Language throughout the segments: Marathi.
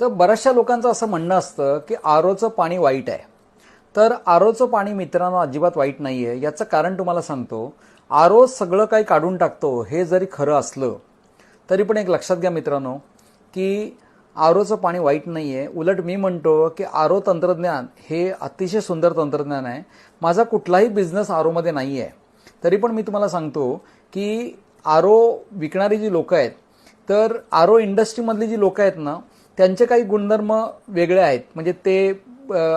तर बऱ्याचशा लोकांचं असं म्हणणं असतं की आरोचं पाणी वाईट आहे. तर आरोचं पाणी मित्रांनो अजिबात वाईट नाही आहे याचं कारण तुम्हाला सांगतो आरो सगळं काही काढून टाकतो हे जरी खरं असलं तरी पण एक लक्षात घ्या मित्रांनो की आरोचं पाणी वाईट नाही आहे उलट मी म्हणतो की आरो तंत्रज्ञान हे अतिशय सुंदर तंत्रज्ञान आहे. माझा कुठलाही बिझनेस आरोमध्ये नाही आहे तरी पण मी तुम्हाला सांगतो की आरो विकणारी जी लोकं आहेत तर आरो इंडस्ट्रीमधली जी लोकं आहेत ना त्यांचे काही गुणधर्म वेगळे आहेत. म्हणजे ते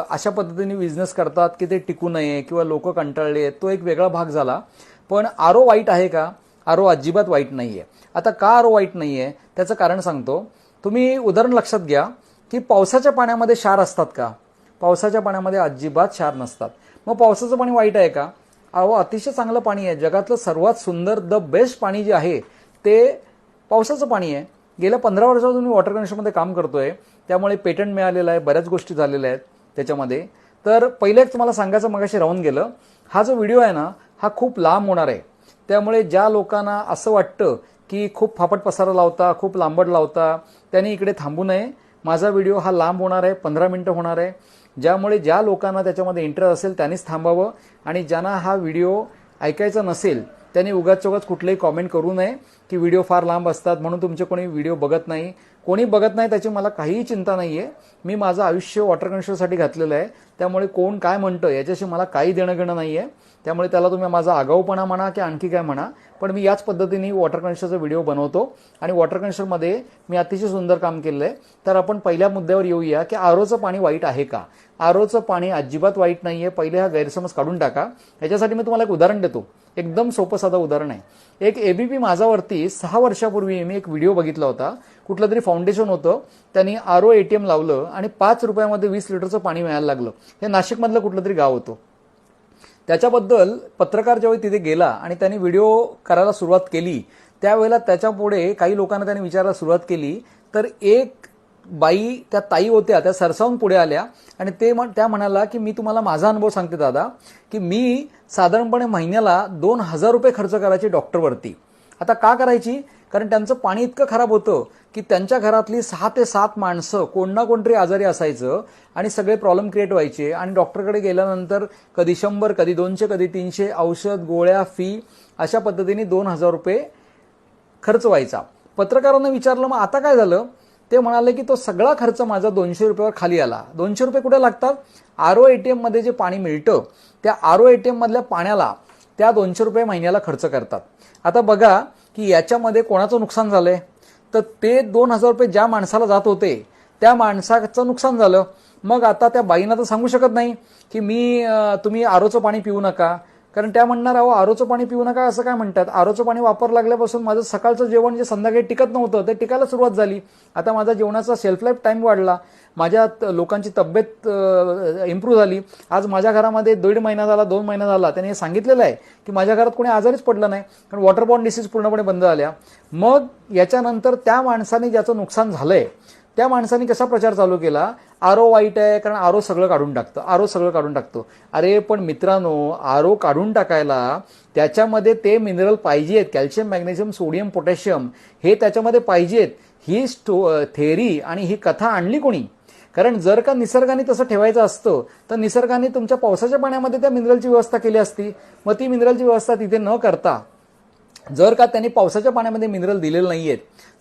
अशा पद्धतीने बिझनेस करतात की ते टिकू नये किंवा लोक कंटाळले आहेत. तो एक वेगळा भाग झाला. पण आरो वाईट आहे का? आरो अजिबात वाईट नाही आहे आता का आरो वाईट नाही आहे त्याचं कारण सांगतो. तुम्ही उदाहरण लक्षात घ्या की पावसाच्या पाण्यामध्ये क्षार असतात का? पावसाच्या पाण्यामध्ये अजिबात क्षार नसतात. मग पावसाचं पाणी वाईट आहे का? अहो अतिशय चांगलं पाणी आहे. जगातलं सर्वात सुंदर द बेस्ट पाणी जे आहे ते पावसाचं पाणी आहे. गेल्या पंधरा वर्षापासून मी वॉटर कनेक्शनमध्ये काम करतोय. त्यामुळे पेटंट मिळालेलं आहे बऱ्याच गोष्टी झालेल्या आहेत त्याच्यामध्ये. तर पहिले एक तुम्हाला सांगायचं मगाशी राहून गेलं. हा जो व्हिडिओ आहे ना हा खूप लांब होणार आहे. त्यामुळे ज्या लोकांना असं वाटतं की खूप फापट पसारा लावता खूप लांबड लावता त्यांनी इकडे थांबू नये. माझा व्हिडिओ हा लांब होणार आहे पंधरा मिनटं होणार आहे. ज्यामुळे ज्या लोकांना त्याच्यामध्ये इंटरेस्ट असेल त्यांनीच थांबावं. आणि ज्यांना हा व्हिडिओ ऐकायचा नसेल त्यांनी उगाच उगाच कुठलेही कॉमेंट करू नये की व्हिडिओ फार लांब असतात म्हणून तुमचे कोणी व्हिडिओ बघत नाही. कोणी बघत नाही त्याची मला काहीही चिंता नाही आहे मी माझं आयुष्य वॉटर कन्शनसाठी घातलेलं आहे. त्यामुळे कोण काय म्हणतं याच्याशी मला काही देणं घेणं नाही आहे त्यामुळे त्याला तुम्ही माझा आगाऊपणा म्हणा की आणखी काय म्हणा पण मी याच पद्धतीने वॉटर कन्शनचा व्हिडिओ बनवतो. आणि वॉटर कन्शनमध्ये मी अतिशय सुंदर काम केलं आहे तर आपण पहिल्या मुद्द्यावर येऊया की आरोचं पाणी वाईट आहे का? आरोचं पाणी अजिबात वाईट नाही आहे पहिले हा गैरसमज काढून टाका. याच्यासाठी मी तुम्हाला एक उदाहरण देतो. एकदम सोपं साधं उदाहरण आहे. एक एबीपी माझावरती सहा वर्षापूर्वी मी एक व्हिडिओ बघितला होता. कुठलं तरी फाउंडेशन होतं. त्यांनी आर ओ एटीएम लावलं आणि पाच रुपयामध्ये वीस लिटरचं पाणी मिळायला लागलं. हे नाशिकमधलं कुठलं तरी गाव होतं. त्याच्याबद्दल पत्रकार ज्यावेळी तिथे गेला आणि त्यांनी व्हिडिओ करायला सुरुवात केली त्यावेळेला त्याच्यापुढे काही लोकांना त्यांनी विचारायला सुरुवात केली तर एक बाई त्या ताई होत्या त्या सरसावून पुढे आल्या आणि ते म्हण- त्या म्हणाला की मी तुम्हाला माझा अनुभव सांगते दादा की मी साधारणपणे महिन्याला दोन हजार रुपये खर्च करायची डॉक्टरवरती. आता का करायची? कारण त्यांचं पाणी इतकं खराब होतं की त्यांच्या घरातली सहा ते सात माणसं कोण ना कोणतरी आजारी असायचं आणि सगळे प्रॉब्लेम क्रिएट व्हायचे आणि डॉक्टरकडे गेल्यानंतर कधी शंभर कधी दोनशे कधी तीनशे औषध गोळ्या फी अशा पद्धतीने दोन हजार रुपये खर्च व्हायचा. पत्रकारांना विचारलं मग आता काय झालं? ते म्हणाले की तो सगळा खर्च माझा दोनशे रुपयावर खाली आला. दोनशे रुपये कुठे लागतात? आर ओ ए टी एममध्ये जे पाणी मिळतं त्या आर ओ ए टी एममधल्या पाण्याला त्या दोनशे रुपये महिन्याला खर्च करतात. आता बघा की याच्यामध्ये कोणाचं नुकसान झालं आहे तर ते दोन हजार रुपये ज्या माणसाला जात होते त्या माणसाचं नुकसान झालं. मग आता त्या बाईंना तर सांगू शकत नाही की मी तुम्ही आरोचं पाणी पिऊ नका कारण त्या म्हणणार अहो आरोचं पाणी पिऊ नका असं काय म्हणतात? आरोचं पाणी वापर लागल्यापासून माझं सकाळचं जेवण जे संध्याकाळी टिकत नव्हतं ते टिकायला सुरुवात झाली. आता माझा जेवणाचा सेल्फ लाईफ टाईम वाढला. माझ्या त- लोकांची तब्येत इम्प्रूव्ह झाली. आज माझ्या घरामध्ये दीड महिना झाला दोन महिना झाला. त्याने हे सांगितलेलं आहे की माझ्या घरात कोणी आजारीच पडलं नाही कारण वॉटरबॉर्न डिसीज पूर्णपणे बंद झाल्या. मग याच्यानंतर त्या माणसाने ज्याचं नुकसान झालंय त्या माणसाने कसा प्रचार चालू केला? आरो वाईट आहे कारण आरो सगळं काढून टाकतं आरो सगळं काढून टाकतो. अरे पण मित्रांनो आरो काढून टाकायला त्याच्यामध्ये ते मिनरल पाहिजेत कॅल्शियम मॅग्नेशियम सोडियम पोटॅशियम हे त्याच्यामध्ये पाहिजेत. ही स्टो थेअरी आणि ही कथा आणली कोणी? कारण जर का निसर्गाने तसं ठेवायचं असतं तर निसर्गाने तुमच्या पावसाच्या पाण्यामध्ये त्या मिनरलची व्यवस्था केली असती. मग ती मिनरलची व्यवस्था तिथे न करता जर का त्यांनी पावसाच्या पाण्यामध्ये मिनरल दिलेले आहेत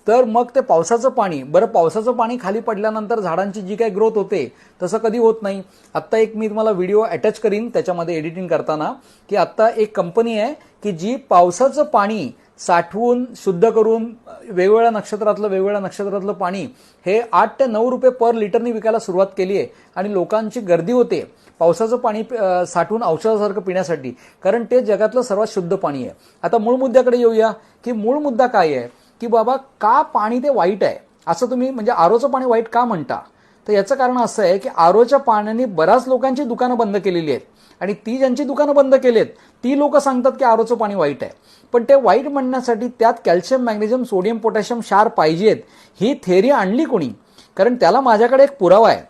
तर मग ते पावसाचं पाणी बरं पावसाचं पाणी खाली पडल्यानंतर झाडांची जी काही ग्रोथ होते तसं कधी होत नाही. आत्ता एक मी तुम्हाला व्हिडिओ अटॅच करीन त्याच्यामध्ये एडिटिंग करताना की आत्ता एक कंपनी आहे की जी पावसाचं पाणी साठवून शुद्ध करून वेगवेगळ्या नक्षत्रातलं वेगवेगळ्या नक्षत्रातलं पाणी हे आठ ते नऊ रुपये पर लिटरनी विकायला सुरुवात केली आहे. आणि लोकांची गर्दी होते पावसाचं पाणी साठवून औषधासारखं पिण्यासाठी. कारण ते जगातलं सर्वात शुद्ध पाणी आहे. आता मूळ मुद्द्याकडे येऊया की मूळ मुद्दा काय आहे? की बाबा का पाणी ते वाईट आहे? असं तुम्ही म्हणजे आरोचं पाणी वाईट का म्हणता? तर याचं कारण असं आहे की आरोच्या पाण्याने बऱ्याच लोकांची दुकानं बंद केलेली आहेत. आणि ती ज्यांची दुकानं बंद केली आहेत ती लोक सांगतात की आरोचं पाणी वाईट आहे. पण ते वाईट म्हणण्यासाठी त्यात कॅल्शियम मॅग्नेशियम सोडियम पोटॅशियम क्षार पाहिजेत. ही थेरी आणली कोणी? कारण त्याला माझ्याकडे एक पुरावा आहे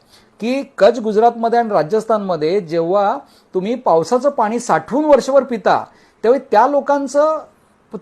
की कच्छ गुजरातमध्ये आणि राजस्थानमध्ये जेव्हा तुम्ही पावसाचं पाणी साठवून वर्षभर पिता तेव्हा त्या लोकांचं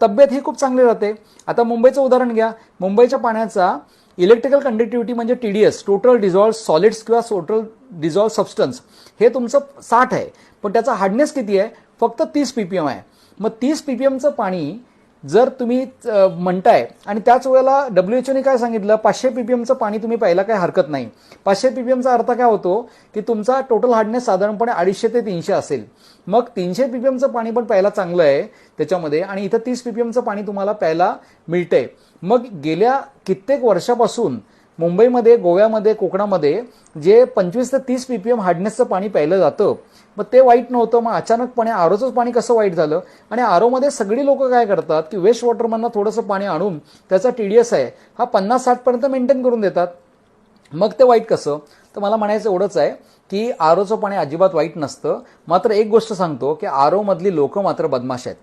तब्येत ही खूप चांगली राहते. आता मुंबईचं उदाहरण घ्या. मुंबईच्या पाण्याचा इलेक्ट्रिकल कंडक्टिव्हिटी म्हणजे T D S total dissolve solids किंवा टोटल डिझॉल्व सबस्टन्स हे तुमचं साठ आहे. पण त्याचा हार्डनेस किती आहे? फक्त तीस पीपीएम आहे. मग तीस पीपीएमचं पाणी जर तुम्ही म्हणताय आणि त्याच वेळेला डब्ल्यू एच काय सांगितलं? पाचशे पीपीएमचं पाणी तुम्ही प्यायला काही हरकत नाही. पाचशे पीपीएमचा अर्थ काय होतो? की तुमचा टोटल हार्डनेस साधारणपणे अडीचशे ते तीनशे असेल. मग तीनशे पीपीएमचं पाणी पण प्यायला चांगलं आहे त्याच्यामध्ये आणि इथं तीस पीपीएमचं पाणी तुम्हाला प्यायला मिळतंय. मग गेल्या कित्येक वर्षापासून मुंबईमध्ये गोव्यामध्ये कोकणामध्ये जे पंचवीस ते तीस पीपीएम हार्डनेसचं पाणी प्यायलं जातं मग ते वाईट नव्हतं. मग अचानकपणे आरोचंच पाणी कसं वाईट झालं? आणि आरोमध्ये सगळी लोक काय करतात की वेस्ट वॉटरमधनं थोडंसं पाणी आणून त्याचा टी डी एस आहे. हा पन्नास साठपर्यंत मेंटेन करून देतात. मग ते वाईट कसं? तर मला म्हणायचं एवढंच आहे की आरोचं पाणी अजिबात वाईट नसतं. मात्र एक गोष्ट सांगतो की आरोमधली लोक मात्र बदमाश आहेत.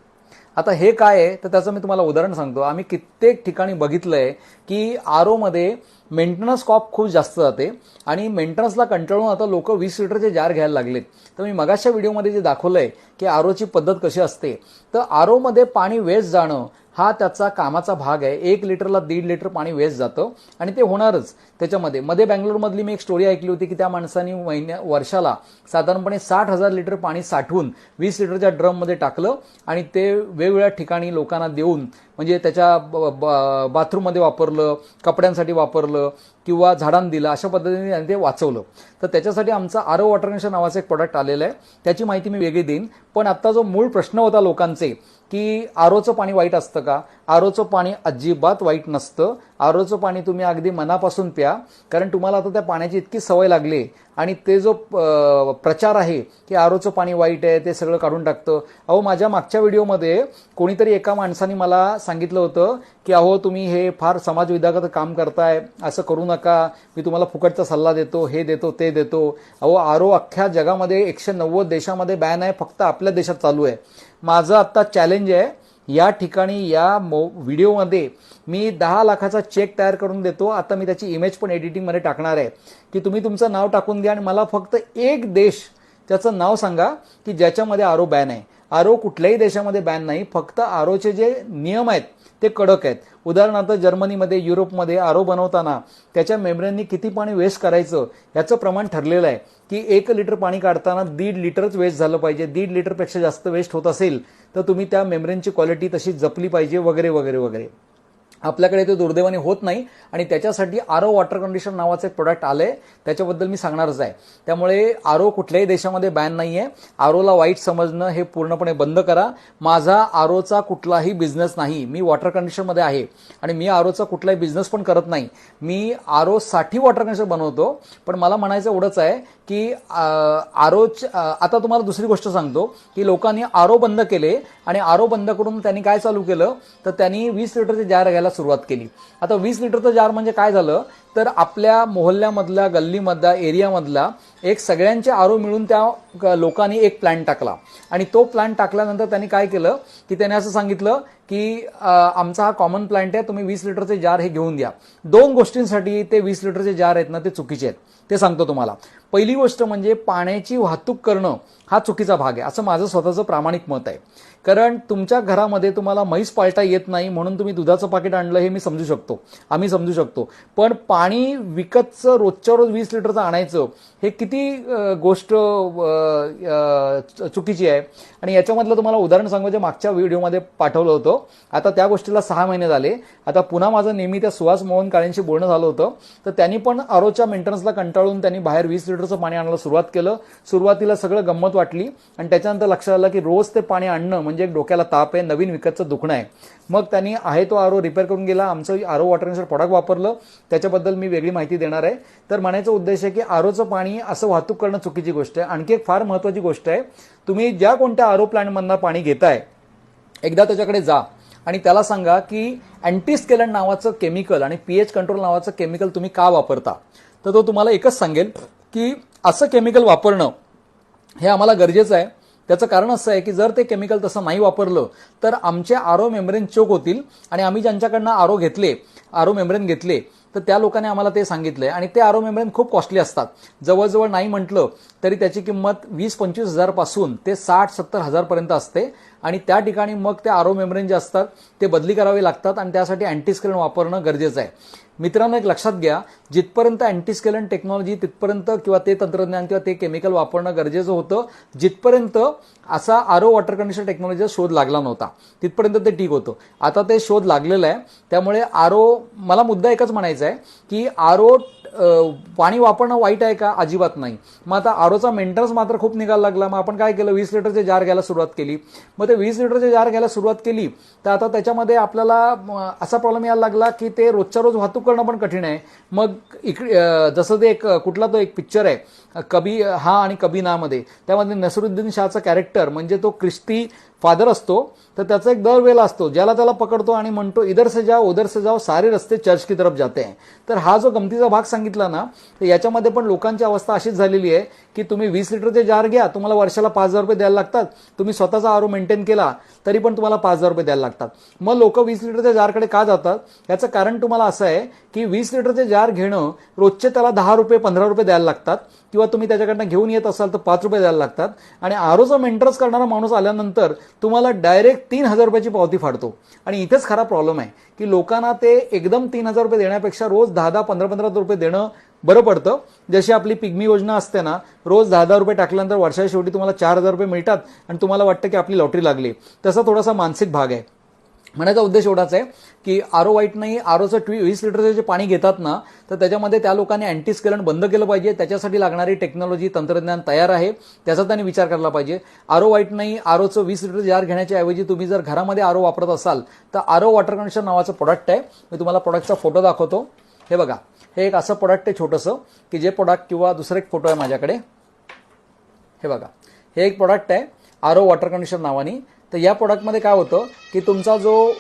आता हे काय आहे? तर त्याचं मी तुम्हाला उदाहरण सांगतो. आम्ही कित्येक ठिकाणी बघितलं आहे की आरोमध्ये मेंटेनन्स कॉप खूप जास्त जाते आणि मेंटेनन्सला कंटाळून आता लोक वीस लिटरचे जार घ्यायला लागलेत. तर मी मगाच्या व्हिडिओमध्ये जे दाखवलं आहे की आरोची पद्धत कशी असते. तर आरोमध्ये पाणी वेस्ट जाणं हा त्याचा कामाचा भाग आहे. एक लिटरला दीड लिटर पाणी वेस्ट जातं आणि ते होणारच त्याच्यामध्ये. मध्ये बँगलोरमधली मी एक स्टोरी ऐकली होती की त्या माणसाने महिन्या वर्षाला साधारणपणे साठ हजार लिटर पाणी साठवून वीस लिटरच्या ड्रममध्ये टाकलं आणि ते वेगवेगळ्या ठिकाणी लोकांना देऊन म्हणजे त्याच्या ब- ब- बाथरूममध्ये वापरलं कपड्यांसाठी वापरलं किंवा झाडांना दिलं अशा पद्धतीने त्यांनी ते वाचवलं. तर त्याच्यासाठी आमचं आरो वॉटर नावाचं एक प्रोडक्ट आलेलं आहे. त्याची माहिती मी वेगळी देईन. पण आत्ता जो मूळ प्रश्न होता लोकांचे की आरोचं पाणी वाईट असतं का? आरोचं पाणी अजिबात वाईट नसतं. आरोचं पाणी तुम्ही अगदी मनापासून प्या. कारण तुम्हाला आता त्या पाण्याची इतकी सवय लागली आणि ते जो प्रचार आहे की आरोचं पाणी वाईट आहे ते सगळं काढून टाकतं. अहो माझ्या मागच्या व्हिडिओमध्ये कोणीतरी एका माणसाने मला सांगितलं होतं की अहो तुम्ही हे फार समाजविधागत काम करताय असं करू नका मी तुम्हाला फुकटचा सल्ला देतो हे देतो ते देतो. अहो आरो अख्ख्या जगामध्ये एकशे नव्वद देशामध्ये बॅन आहे फक्त आपल्या देशात चालू आहे. माझं आत्ता चॅलेंज आहे या ठिकाणी या मो व्हिडिओमध्ये मी दहा लाखाचा चेक तयार करून देतो. आता मी त्याची इमेज पण एडिटिंगमध्ये टाकणार आहे. की तुम्ही तुमचं नाव टाकून द्या आणि मला फक्त एक देश त्याचं नाव सांगा की ज्याच्यामध्ये आरो बॅन आहे. आरो कुठल्याही देशामध्ये बॅन नाही. फक्त आरोचे जे नियम आहेत ते कडक आहेत. उदाहरणार्थ जर्मनीमध्ये युरोपमध्ये आरो बनवताना त्याच्या मेम्ब्रेननी किती पाणी वेस्ट करायचं याचं प्रमाण ठरलेलं आहे की एक लिटर पाणी काढताना दीड लिटरच वेस्ट झालं पाहिजे. दीड लिटरपेक्षा जास्त वेस्ट होत असेल तर तुम्ही त्या मेम्ब्रेनची क्वालिटी तशी जपली पाहिजे वगैरे वगैरे वगैरे. आपल्याकडे ते दुर्दैवाने होत नाही आणि त्याच्यासाठी आरो वॉटर कंडिशन नावाचं एक प्रोडक्ट आलंय. त्याच्याबद्दल मी सांगणारच आहे. त्यामुळे आरो कुठल्याही देशामध्ये बॅन नाही आहे आरोला वाईट समजणं हे पूर्णपणे बंद करा. माझा आरोचा कुठलाही बिझनेस नाही. मी वॉटर कंडिशनमध्ये आहे आणि मी आरोचा कुठलाही बिझनेस पण करत नाही. मी आरोसाठी वॉटर कंडिशन बनवतो. पण मला म्हणायचं एवढंच आहे की आरो आता तुम्हाला दुसरी गोष्ट सांगतो की लोकांनी आरो बंद केले आणि आरो बंद करून त्यांनी काय चालू केलं? तर त्यांनी वीस लिटरचे जार घ्यायला सुरुवात केली. आता वीस लिटरचं जार म्हणजे काय झालं? तर आपल्या मोहल्ल्यामधल्या गल्लीमधला एरियामधला एक सगळ्यांचे आरो मिळून त्या लोकांनी एक प्लॅन टाकला. आणि तो प्लॅन टाकल्यानंतर त्यांनी काय केलं? की त्याने असं सांगितलं की आमचा हा कॉमन प्लॅन्ट आहे तुम्ही वीस लिटरचे जार हे घेऊन द्या. दोन गोष्टींसाठी ते वीस लिटरचे जार आहेत ना ते चुकीचे आहेत. ते सांगतो तुम्हाला. पहिली गोष्ट म्हणजे पाण्याची वाहतूक करणं हा चुकीचा भाग आहे. असं माझं स्वतःचं प्रामाणिक मत आहे. कारण तुमच्या घरामध्ये तुम्हाला म्हैस पाळता येत नाही म्हणून तुम्ही दुधाचं पाकिट आणलं हे मी समजू शकतो. आम्ही समजू शकतो. पण पाणी विकतचं रोजच्या रोज वीस लिटरचं आणायचं हे किती गोष्ट चुकीची आहे. आणि याच्यामधलं तुम्हाला उदाहरण सांगू जे मागच्या व्हिडिओमध्ये पाठवलं होतं. आता त्या गोष्टीला सहा महिने झाले. आता पुन्हा माझं नेहमी त्या सुहास मोहन काळेंशी बोलणं झालं होतं. तर त्यांनी पण आरोच्या मेंटेनन्सला कंटाळून त्यांनी बाहेर वीस लिटरचं पाणी आणायला सुरुवात केलं. सुरुवातीला सगळं गंमत वाटली आणि त्याच्यानंतर लक्षात आलं की रोज ते पाणी आणणं म्हणजे एक डोक्याला ताप आहे नवीन विकतचं दुखणं आहे. मग त्यांनी आहे तो आरो रिपेअर करून गेला. आमचं आरो वॉटरनेसर प्रॉडक्ट वापरलं. त्याच्याबद्दल मी वेगळी माहिती देणार आहे. तर म्हणायचा उद्देश आहे की आरोचं पाणी असं वाहतूक करणं चुकीची गोष्ट आहे. आणखी एक फार महत्वाची गोष्ट आहे तुम्ही ज्या कोणत्या आरो प्लॅन्टमधनं पाणी घेताय एकदा त्याच्याकडे जा आणि त्याला सांगा की अँटीस्केलन नावाचं केमिकल आणि पीएच कंट्रोल नावाचं केमिकल तुम्ही का वापरता? तर तो तुम्हाला एकच सांगेल की असं केमिकल वापरणं हे आम्हाला गरजेचं आहे. त्याचं कारण असं आहे की जर ते केमिकल तसं नाही वापरलं तर आमचे आरो मेम्ब्रेन चोक होतील आणि आम्ही ज्यांच्याकडनं आरो घेतले आरो मेम्ब्रेन घेतले तर त्या लोकांनी आम्हाला ते सांगितलंय. आणि ते आरो मेम्ब्रेन खूप कॉस्टली असतात. जवळजवळ नाही म्हटलं तरी त्याची किंमत वीस पंचवीस हजारपासून ते साठ सत्तर हजारपर्यंत असते. आणि त्या ठिकाणी मग ते आरो मेम्ब्रेन जे असतात ते बदली करावे लागतात आणि त्यासाठी अँटीस्क्रीन वापरणं गरजेचं आहे. मित्रांनो एक लक्षात घ्या जिथपर्यंत अँटीस्केलन टेक्नॉलॉजी तिथपर्यंत किंवा ते तंत्रज्ञान किंवा ते केमिकल वापरणं गरजेचं होतं जिथपर्यंत असा आरो वॉटर कंडिशन टेक्नॉलॉजीचा शोध लागला नव्हता तिथपर्यंत ते ठीक होतं. आता ते शोध लागलेलं आहे त्यामुळे आरो मला मुद्दा एकच म्हणायचा आहे की आरो पाणी वापरणं वाईट आहे का? अजिबात नाही. मग आता आरोचा मेंटेनन्स मात्र खूप निघायला लागला मग आपण काय केलं? वीस लिटरचे जार घ्यायला सुरुवात केली. मग ते वीस लिटरचे जार घ्यायला सुरुवात केली तर आता त्याच्यामध्ये आपल्याला असा प्रॉब्लेम यायला लागला की ते रोजच्या रोज वाहतूक करणं पण कठीण आहे. मग इकडे जसं ते एक कुठला तो एक पिक्चर आहे कबी हा आणि कबी नामध्ये त्यामध्ये नसरुद्दीन शाहचं कॅरेक्टर म्हणजे तो क्रिस्ती फादर असतो तर त्याचा एक दरवेला असतो ज्याला त्याला पकडतो आणि म्हणतो इधर से जाओ उधर से जाओ सारे रस्ते चर्च की तरफ जाते हैं. तर हा जो गमतीचा भाग सांगितला ना तर याच्यामध्ये पण लोकांची अवस्था अशीच झालेली आहे की तुम्ही वीस लिटरचे जार घ्या तुम्हाला वर्षाला पाच हजार रुपये द्यायला लागतात तुम्ही स्वतःचा आरो मेंटेन केला तरी पण तुम्हाला पाच हजार रुपये द्यायला लागतात. मग लोक वीस लिटरच्या जारकडे का जातात? याचं कारण तुम्हाला असं आहे की वीस लिटरचे जार घेणं रोजचे त्याला दहा रुपये पंधरा रुपये द्यायला लागतात किंवा तुम्ही त्याच्याकडनं घेऊन येत असाल तर पाच रुपये द्यायला लागतात. आणि आरोचा मेंटेनन्स करणारा माणूस आल्यानंतर तुम्हाला डायरेक्ट तीन हजार रुपयाची पावती फाडतो. आणि इथेच खरा प्रॉब्लेम आहे की लोकांना ते एकदम तीन हजार रुपये देण्यापेक्षा रोज दहा दहा पंधरा पंधरा रुपये देणं बरं पडतं. जशी आपली पिग्मी योजना असते ना रोज दहा दहा रुपये टाकल्यानंतर वर्षाच्या शेवटी तुम्हाला चार हजार रुपये मिळतात आणि तुम्हाला वाटतं की आपली लॉटरी लागली. तसा थोडासा मानसिक भाग आहे. म्हणायचा उद्देश एवढाच आहे की आरो वाईट नाही आरोचं ट्वी वीस लिटरचं जे पाणी घेतात ना तर त्याच्यामध्ये त्या लोकांनी अँटीस्केलन बंद केलं पाहिजे. त्याच्यासाठी लागणारी टेक्नॉलॉजी तंत्रज्ञान तयार आहे. त्याचा त्यांनी विचार करायला पाहिजे. आरो वाईट नाही आरोचं वीस लिटर जार घेण्याच्या ऐवजी तुम्ही जर घरामध्ये आरो वापरत असाल तर आरो वॉटर कंडिशन नावाचं प्रोडक्ट आहे. मी तुम्हाला प्रोडक्टचा फोटो दाखवतो. हे बघा हे एक असं प्रोडक्ट आहे छोटंसं की जे प्रोडक्ट किंवा दुसरं एक फोटो आहे माझ्याकडे. हे बघा हे एक प्रोडक्ट आहे आरो वॉटर कंडिशन नावानी. तर या प्रोडक्टमध्ये काय होतं की तुमचा जो